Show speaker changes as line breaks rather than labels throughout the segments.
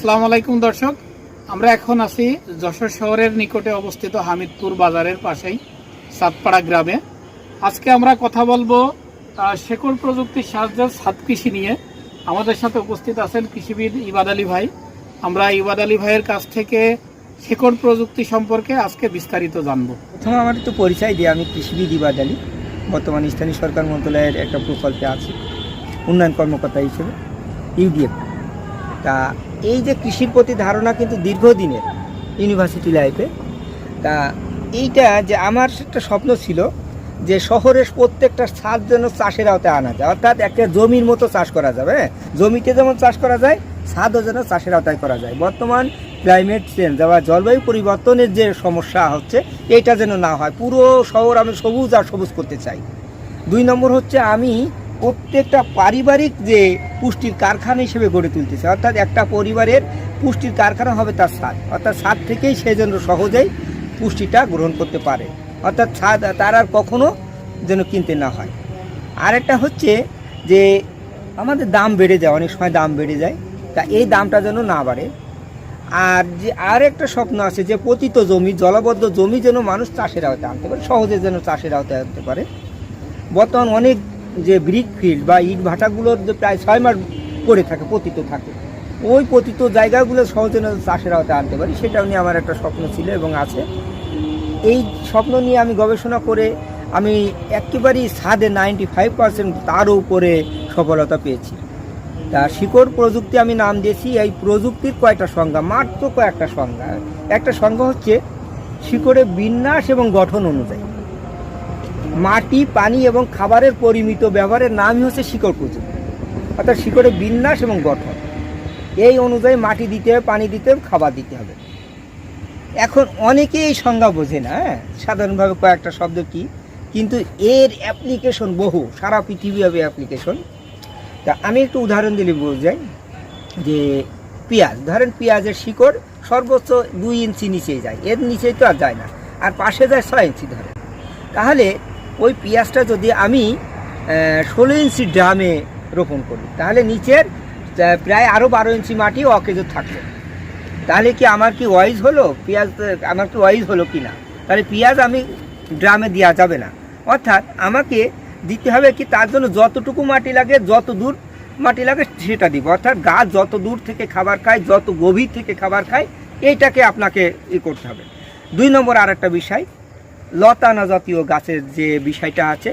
আসসালামু আলাইকুম দর্শক। আমরা এখন আছি যশোর শহরের নিকটে অবস্থিত হামিদপুর বাজারের পাশেই, সাতপাড়া গ্রামে। আজকে আমরা কথা বলব শেকড় প্রযুক্তির সাহায্যে ছাদ কৃষি নিয়ে। আমাদের সাথে উপস্থিত আছেন কৃষিবিদ ইবাদ আলী ভাই। আমরা ইবাদ আলী ভাইয়ের কাছ থেকে শেকড় প্রযুক্তি সম্পর্কে আজকে বিস্তারিত জানব।
প্রথমে আমার একটু পরিচয় দিই আমি কৃষিবিদ ইবাদ আলী। বর্তমান স্থানীয় সরকার মন্ত্রণালয়ের একটা প্রকল্পে আছি, উন্নয়ন কর্মকর্তা হিসেবে, ইউডিএফ। তা এই যে কৃষির প্রতি ধারণা কিন্তু দীর্ঘদিনের ইউনিভার্সিটি লাইফে তা এইটা যে আমার একটা স্বপ্ন ছিল যে শহরের প্রত্যেকটা ছাদ যেন চাষের আওতায় আনা যায়। অর্থাৎ একটা জমির মতো চাষ করা যাবে হ্যাঁ? জমিতে যেমন চাষ করা যায়, ছাদও যেন চাষের আওতায় করা যায়। বর্তমান ক্লাইমেট চেঞ্জ বা জলবায়ু পরিবর্তনের যে সমস্যা হচ্ছে এটা যেন না হয়। পুরো শহর আমি সবুজ আর সবুজ করতে চাই। দুই নম্বর হচ্ছে আমি প্রত্যেকটা পারিবারিক যে পুষ্টির কারখানা হিসেবে গড়ে তুলতে চাই অর্থাৎ একটা পরিবারের পুষ্টির কারখানা হবে তার স্বাদ। অর্থাৎ স্বাদ থেকেই সে যেন সহজেই পুষ্টিটা গ্রহণ করতে পারে। অর্থাৎ স্বাদ তার আর কখনো যেন কিনতে না হয়। আরেকটা হচ্ছে যে আমাদের দাম বেড়ে যায়, অনেক সময় দাম বেড়ে যায়, তা এই দামটা যেন না বাড়ে। আর যে আর একটা স্বপ্ন আছে যে পতিত জমি, জলাবদ্ধ জমি যেন মানুষ চাষের আওতায় আনতে পারে, সহজে যেন চাষের আওতায় আনতে পারে। বর্তমান অনেক যে ব্রিক ফিল্ড বা ইট ভাটাগুলোর যে প্রায় ছয় মাস পড়ে থাকে, পতিত থাকে, ওই পতিত জায়গাগুলো সহজে চাষের আওতায় আনতে পারি, সেটা নিয়ে আমার একটা স্বপ্ন ছিল এবং আছে। এই স্বপ্ন নিয়ে আমি গবেষণা করে আমি একেবারেই সাদে নাইনটি ফাইভ পার্সেন্ট তারও উপরে সফলতা পেয়েছি। তা শিকড় প্রযুক্তি আমি নাম দিয়েছি, এই প্রযুক্তির কয়টা সংজ্ঞা? মাত্র কয়েকটা সংজ্ঞা। একটা সংজ্ঞা হচ্ছে শিকড়ের বিন্যাস এবং গঠন অনুযায়ী। মাটি, পানি এবং খাবারের পরিমিত ব্যবহারের নামই হচ্ছে শিকড় প্রযুক্তি অর্থাৎ শিকড়ের বিন্যাস এবং গঠন। এই অনুযায়ী মাটি দিতে হবে পানি দিতে হবে, খাবার দিতে হবে। এখন অনেকে এই সংজ্ঞা বোঝে না হ্যাঁ? সাধারণভাবে কয়েকটা শব্দ কি? কিন্তু এর অ্যাপ্লিকেশন বহু, সারা পৃথিবী হবে অ্যাপ্লিকেশন তা আমি একটু উদাহরণ দিলে বোঝাই যে পেঁয়াজ, ধরেন পেঁয়াজের শিকড় সর্বোচ্চ দুই ইঞ্চি নিচে যায়, এর নিচেই তো আর যায় না, আর পাশে যায় ছয় ইঞ্চি ধরে। তাহলে ওই পেঁয়াজটা যদি আমি ষোলো ইঞ্চি ড্রামে রোপণ করি, তাহলে নিচের প্রায় আরও বারো ইঞ্চি মাটি অকেজো থাকবে। তাহলে কি আমার কি ওয়াইজ হলো? পেঁয়াজ আমার কি ওয়াইজ হলো কি না? তাহলে পেঁয়াজ আমি ড্রামে দেওয়া যাবে না। অর্থাৎ আমাকে দিতে হবে কি তার জন্য যতটুকু মাটি লাগে, যত দূর মাটি লাগে সেটা দিব। অর্থাৎ গাছ যত দূর থেকে খাবার খায়, যত গভীর থেকে খাবার খায়, এইটাকে আপনাকে ই করতে হবে। দুই নম্বর আর একটা বিষয় লতানা জাতীয় গাছের যে বিষয়টা আছে,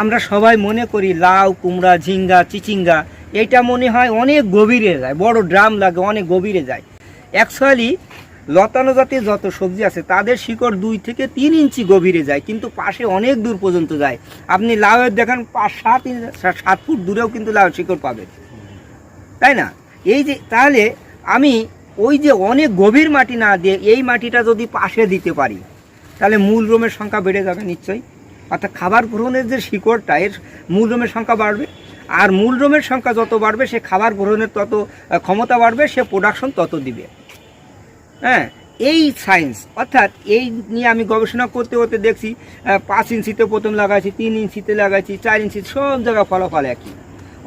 আমরা সবাই মনে করি লাউ, কুমড়া, ঝিঙ্গা, চিচিঙ্গা এইটা মনে হয় অনেক গভীরে যায়, বড় ড্রাম লাগে, অনেক গভীরে যায়। অ্যাকচুয়ালি লতানো জাতীয় যত সবজি আছে, তাদের শিকড় দুই থেকে তিন ইঞ্চি গভীরে যায়, কিন্তু পাশে অনেক দূর পর্যন্ত যায়। আপনি লাউয়ের দেখেন, পাঁচ, সাত সাত ফুট দূরেও কিন্তু লাউ শিকড় পাবেন তাই না? এই যে, তাহলে আমি ওই যে অনেক গভীর মাটি না দিয়ে এই মাটিটা যদি পাশে দিতে পারি তাহলে মূল রোমের সংখ্যা বেড়ে যাবে নিশ্চয়ই। অর্থাৎ খাবার গ্রহণের যে শিকড়টা, এর মূল রোমের সংখ্যা বাড়বে। আর মূল রোমের সংখ্যা যত বাড়বে, সে খাবার গ্রহণের তত ক্ষমতা বাড়বে, সে প্রোডাকশন তত দিবে। হ্যাঁ এই সায়েন্স অর্থাৎ এই নিয়ে আমি গবেষণা করতে করতে দেখছি পাঁচ ইঞ্চিতে প্রথম লাগাইছি, তিন ইঞ্চিতে লাগাইছি, চার ইঞ্চি, সব জায়গায় ফলাফল একই।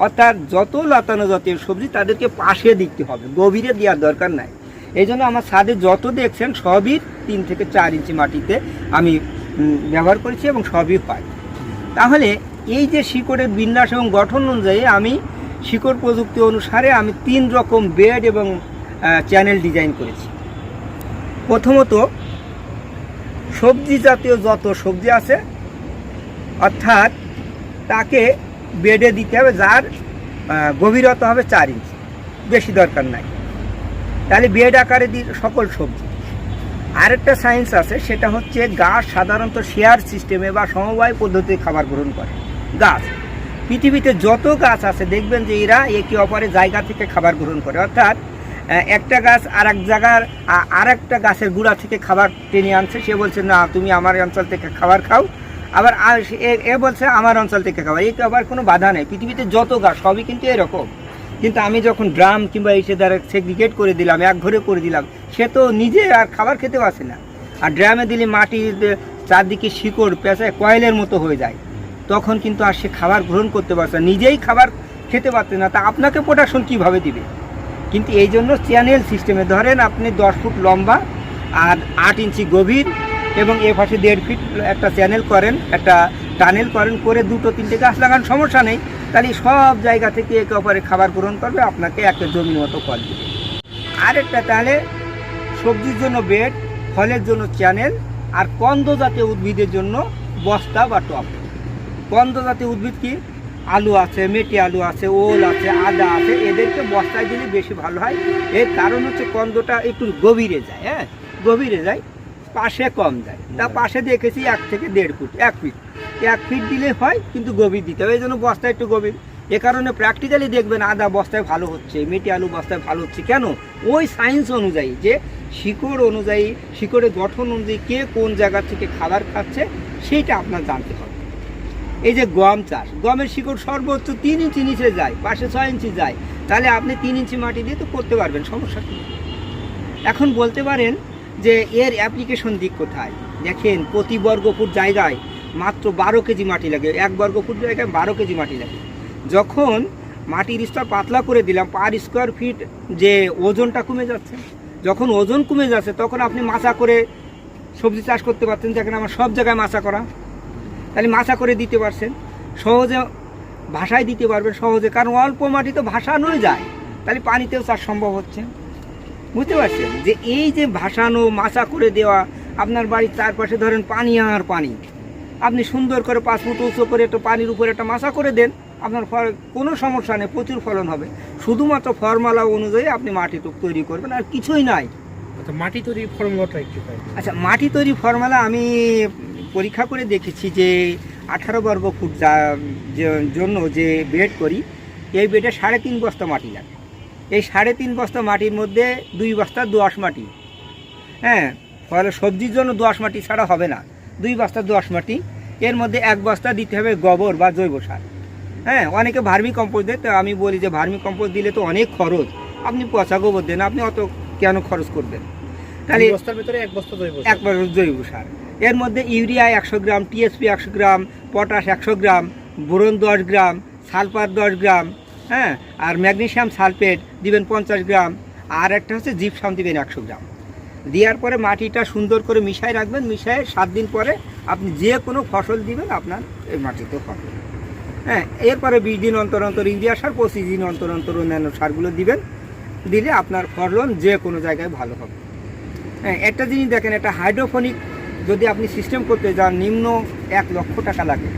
অর্থাৎ যত লতানো জাতীয় সবজি তাদেরকে পাশে দিতে হবে, গভীরে দেওয়ার দরকার নাই। এই জন্য আমার ছাদে যত দেখছেন সবই তিন থেকে চার ইঞ্চি মাটিতে আমি ব্যবহার করেছি এবং সবই হয়। তাহলে এই যে শিকড়ের বিন্যাস এবং গঠন অনুযায়ী আমি শিকড় প্রযুক্তি অনুসারে আমি তিন রকম বেড এবং চ্যানেল ডিজাইন করেছি। প্রথমত সবজি জাতীয় যত সবজি আছে, অর্থাৎ তাকে বেডে দিতে হবে যার গভীরতা হবে চার ইঞ্চি। বেশি দরকার নাই। তাহলে বেড আকারে দিই সকল সবজি। আরেকটা সায়েন্স আছে, সেটা হচ্ছে গাছ সাধারণত শেয়ার সিস্টেমে বা সমবায় পদ্ধতিতে খাবার গ্রহণ করে। গাছ। পৃথিবীতে যত গাছ আছে, দেখবেন যে এরা একে অপরের জায়গা থেকে খাবার গ্রহণ করে। অর্থাৎ একটা গাছ আর এক জায়গার আর একটা গাছের গুঁড়া থেকে খাবার টেনে আনছে। সে বলছে, না, তুমি আমার অঞ্চল থেকে খাবার খাও। আবার এ- বলছে, আমার অঞ্চল থেকে খাবার। তো আবার কোনো বাধা নেই। পৃথিবীতে যত গাছ, সবই কিন্তু এরকম। কিন্তু আমি যখন ড্রাম কিংবা এসে দ্বারা সেগ্রিগেট করে দিলাম, এক ঘরে করে দিলাম, সে তো নিজে আর খাবার খেতে পারছে না। আর ড্রামে দিলে মাটির চারদিকে শিকড় পেঁচায় কয়েলের মতো হয়ে যায়। তখন কিন্তু আর সে খাবার গ্রহণ করতে পারছে না, নিজেই খাবার খেতে পারছে না। তা আপনাকে প্রোডাকশন কীভাবে দিবে? কিন্তু এই জন্য চ্যানেল সিস্টেমে ধরেন আপনি দশ ফুট লম্বা আর আট ইঞ্চি গভীর এবং এ পাশে দেড় ফিট একটা চ্যানেল করেন, একটা টানেল করেন করে দুটো তিনটে গাছ লাগান সমস্যা নেই। তাহলে সব জায়গা থেকে একে অপরে খাবার গ্রহণ করবে আপনাকে একটা জমির মতো কল দিবে। আরেকটা তাহলে সবজির জন্য বেড ফলের জন্য চ্যানেল আর কন্দ জাতীয় উদ্ভিদের জন্য বস্তা বা টপ কন্দ জাতীয় উদ্ভিদ কি? আলু আছে মেটি আলু আছে ওল আছে আদা আছে এদেরকে বস্তায় দিলে বেশি ভালো হয়। এর কারণ হচ্ছে কন্দটা একটু গভীরে যায় হ্যাঁ? গভীরে যায় পাশে কম যায়। তা পাশে দেখেছি এক থেকে দেড় ফুট এক ফিট। এক ফিট দিলে হয়, কিন্তু গভীর দিতে হবে। এই জন্য বস্তা একটু গভীর। এ কারণে প্র্যাকটিক্যালি দেখবেন আদা বস্তায় ভালো হচ্ছে, মেটি আলু বস্তায় ভালো হচ্ছে। কেন? ওই সায়েন্স অনুযায়ী যে শিকড় অনুযায়ী, শিকড়ের গঠন অনুযায়ী কে কোন জায়গা থেকে খাবার খাচ্ছে সেইটা আপনার জানতে হবে। এই যে গম চাষ, গমের শিকড় সর্বোচ্চ তিন ইঞ্চি নিচে যায়, পাশে ছয় ইঞ্চি যায়। তাহলে আপনি তিন ইঞ্চি মাটি দিয়ে তো করতে পারবেন, সমস্যা কি? এখন বলতে পারেন যে এর অ্যাপ্লিকেশন দিক কোথায়? দেখেন, প্রতি বর্গ ফুট জায়গায় মাত্র বারো কেজি মাটি লাগে, এক বর্গ ফুট জায়গায় বারো কেজি মাটি লাগে। যখন মাটির স্তর পাতলা করে দিলাম, পার স্কোয়ার ফিট যে ওজনটা কমে যাচ্ছে, যখন ওজন কমে যাচ্ছে, তখন আপনি মাচা করে সবজি চাষ করতে পারছেন দেখেন আমার সব জায়গায় মাছা করা। তাহলে মাচা করে দিতে পারছেন, সহজে ভাষায় দিতে পারবেন সহজে, কারণ অল্প মাটি তো ভাসানোই যায়। তাহলে পানিতেও চাষ সম্ভব হচ্ছে। বুঝতে পারছেন? যে এই যে ভাসানো মাছা করে দেওয়া, আপনার বাড়ির চারপাশে ধরেন পানি আর পানি আপনি সুন্দর করে পাঁচ ফুট উঁচু করে একটু পানির উপরে একটা মাচা করে দেন আপনার ফল কোনো সমস্যা নেই প্রচুর ফলন হবে। শুধুমাত্র ফর্মালা অনুযায়ী আপনি মাটি তৈরি করবেন আর কিছুই নাই।
আচ্ছা মাটি তৈরি ফর্মুলাটা একটু
আচ্ছা মাটি তৈরি ফর্মুলা আমি পরীক্ষা করে দেখেছি যে আঠারো বর্গ ফুট যা- জন্য যে বেড করি এই বেডে সাড়ে তিন বস্তা মাটি লাগে। এই সাড়ে তিন বস্তা মাটির মধ্যে দুই বস্তা দোআঁশ মাটি। হ্যাঁ ফলে সবজির জন্য দোআঁশ মাটি ছাড়া হবে না। দুই বস্তা দোআঁশ মাটি এর মধ্যে এক বস্তা দিতে হবে গোবর বা জৈব সার। হ্যাঁ অনেকে ভার্মি কম্পোস্ট দেয় তো আমি বলি যে ভার্মি কম্পোস্ট দিলে তো অনেক খরচ। আপনি পচা গোবর দেন আপনি অত কেন খরচ করবেন? তাহলে
বস্তার ভিতরে এক বস্তা জৈব সার।
একবার জৈব সার। এর মধ্যে ইউরিয়া একশো গ্রাম টিএসপি একশো গ্রাম পটাশ একশো গ্রাম বোরন দশ গ্রাম সালফার দশ গ্রাম হ্যাঁ আর ম্যাগনেশিয়াম সালফেট দিবেন পঞ্চাশ গ্রাম আর একটা হচ্ছে জিপসাম দিবেন একশো গ্রাম। দেওয়ার পরে মাটিটা সুন্দর করে মিশাই রাখবেন মিশাই সাত দিন পরে আপনি যে কোনো ফসল দিবেন আপনার এই মাটিতে হবে। হ্যাঁ এরপরে বিশ দিন অন্তর অন্তর ইউরিয়া সার, পঁচিশ দিন অন্তর অন্তর অন্যান্য সারগুলো দিবেন, দিলে আপনার ফলন যে কোনো জায়গায় ভালো হবে। হ্যাঁ একটা জিনিস দেখেন, একটা হাইড্রোফোনিক যদি আপনি সিস্টেম করতে যান, নিম্ন এক লক্ষ টাকা লাগে।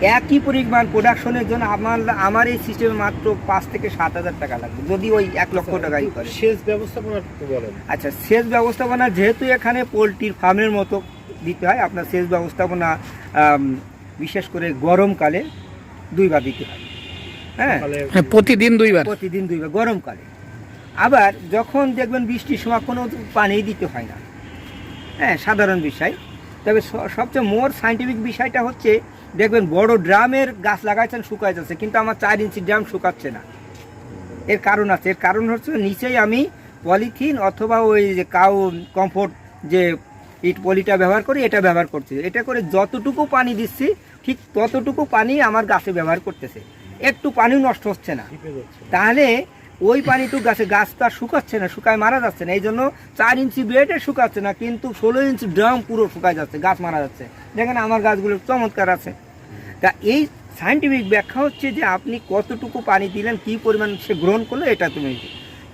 একই পরিমাণ প্রোডাকশনের জন্য আমার আমার এই সিস্টেমে মাত্র পাঁচ থেকে সাত হাজার টাকা লাগবে। যদি ওই এক লক্ষ টাকাই করে।
সেচ ব্যবস্থাপনা বলেন।
আচ্ছা সেচ ব্যবস্থাপনা যেহেতু এখানে পোলট্রির ফার্মের মতো দিতে হয় আপনার সেচ ব্যবস্থাপনা বিশেষ করে গরমকালে দুইবার দিতে হয়। হ্যাঁ?
হ্যাঁ, প্রতিদিন দুইবার।
প্রতিদিন দুইবার গরমকালে। আবার যখন দেখবেন বৃষ্টির সময় কোনো পানি দিতে হয় না। হ্যাঁ সাধারণ বিষয়। তবে সবচেয়ে মোর সাইন্টিফিক বিষয়টা হচ্ছে দেখবেন বড় ড্রামের গাছ লাগাইছেন শুকায় যাচ্ছে কিন্তু আমার চার ইঞ্চি ড্রাম শুকাচ্ছে না। এর কারণ আছে এর কারণ হচ্ছে নিচেই আমি পলিথিন অথবা ওই যে কাউ কমফোর্ট যে ইট পলিটা ব্যবহার করি এটা ব্যবহার করছি। এটা করে যতটুকু পানি দিচ্ছি ঠিক ততটুকু পানি আমার গাছে ব্যবহার করতেছে। একটু পানিও নষ্ট হচ্ছে না। তাহলে ওই পানিটুকু গাছে গাছ তো আর শুকাচ্ছে না শুকায় মারা যাচ্ছে না এই জন্য চার ইঞ্চি বেডে শুকাচ্ছে না কিন্তু ষোলো ইঞ্চি ড্রাম পুরো শুকায় যাচ্ছে গাছ মারা যাচ্ছে। দেখেন আমার গাছগুলো চমৎকার আছে। তা এই সায়েন্টিফিক ব্যাখ্যা হচ্ছে যে আপনি কতটুকু পানি দিলেন, কী পরিমাণ সে গ্রহণ করল, এটা তুমি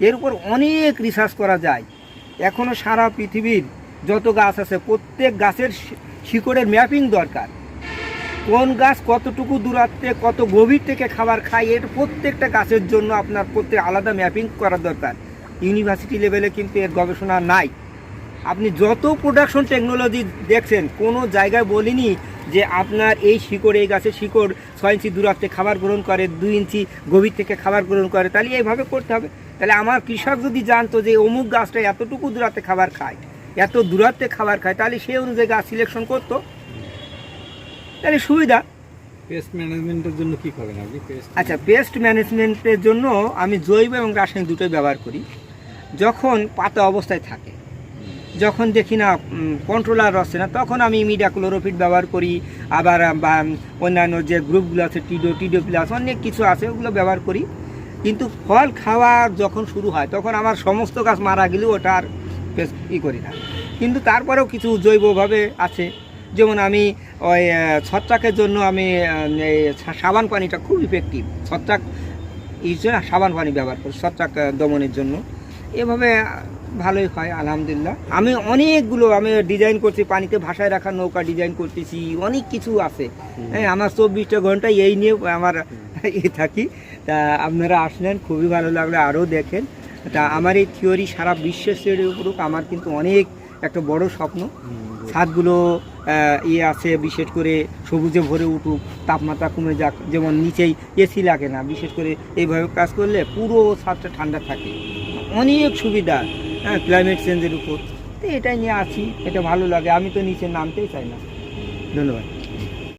এর উপর অনেক রিসার্চ করা যায়। এখনও সারা পৃথিবীর যত গাছ আছে, প্রত্যেক গাছের শিকড়ের ম্যাপিং দরকার। কোন গাছ কতটুকু দূরত্বে, কত গভীর থেকে খাবার খায়, এর প্রত্যেকটা গাছের জন্য আপনার প্রত্যেক আলাদা ম্যাপিং করা দরকার। ইউনিভার্সিটি লেভেলে কিন্তু এর গবেষণা নাই। আপনি যত প্রোডাকশন টেকনোলজি দেখছেন, কোনো জায়গায় বলিনি যে আপনার এই শিকড় এই গাছের শিকড় ছয় ইঞ্চি দূরত্বে খাবার গ্রহণ করে দুই ইঞ্চি গভীর থেকে খাবার গ্রহণ করে তাহলে এইভাবে করতে হবে। তাহলে আমার কৃষক যদি জানতো যে অমুক গাছটা এতটুকু দূরত্বে খাবার খায় এত দূরত্বে খাবার খায় তাহলে সেই অনুযায়ী গাছ সিলেকশন করতো। তাহলে সুবিধা।
পেস্ট ম্যানেজমেন্টের জন্য কি করেন আপনি?
আচ্ছা পেস্ট ম্যানেজমেন্টের জন্য আমি জৈব এবং রাসায়নিক দুটোই ব্যবহার করি। যখন পাতা অবস্থায় থাকে যখন দেখি না কন্ট্রোলার আসছে না, তখন আমি মিডাক্লোরোফিট ব্যবহার করি, আবার অন্যান্য যে গ্রুপগুলো আছে টিডো টিডো প্লাস অনেক কিছু আছে, ওগুলো ব্যবহার করি। কিন্তু ফল খাওয়া যখন শুরু হয়, তখন আমার সমস্ত গাছ মারা গেলেও ওটা আর ই করি না। কিন্তু তারপরেও কিছু জৈবভাবে আছে। যেমন আমি ওই ছত্রাকের জন্য আমি সাবান পানিটা খুব ইফেক্টিভ ছত্রাক, এই সাবান পানি ব্যবহার করি, ছত্রাক দমনের জন্য। এভাবে ভালোই হয় আলহামদুলিল্লাহ। আমি অনেকগুলো আমি ডিজাইন করছি পানিতে ভাসায় রাখা নৌকা ডিজাইন করতেছি অনেক কিছু আছে। হ্যাঁ আমার চব্বিশটা ঘণ্টা এই নিয়ে আমার এ থাকি। তা আপনারা আসলেন খুবই ভালো লাগল আরও দেখেন। তা আমার এই থিওরি সারা বিশ্বের শ্রেণির উপরও আমার কিন্তু অনেক একটা বড় স্বপ্ন। ছাদগুলো ইয়ে আছে বিশেষ করে সবুজে ভরে উঠুক তাপমাত্রা কমে যাক যেমন নিচেই এসি লাগে না বিশেষ করে এইভাবে কাজ করলে পুরো ছাদটা ঠান্ডা থাকে। অনেক সুবিধা হ্যাঁ ক্লাইমেট চেঞ্জের উপর। তো এটাই নিয়ে আছি এটা ভালো লাগে, আমি তো নিচে নামতেই চাই না। ধন্যবাদ।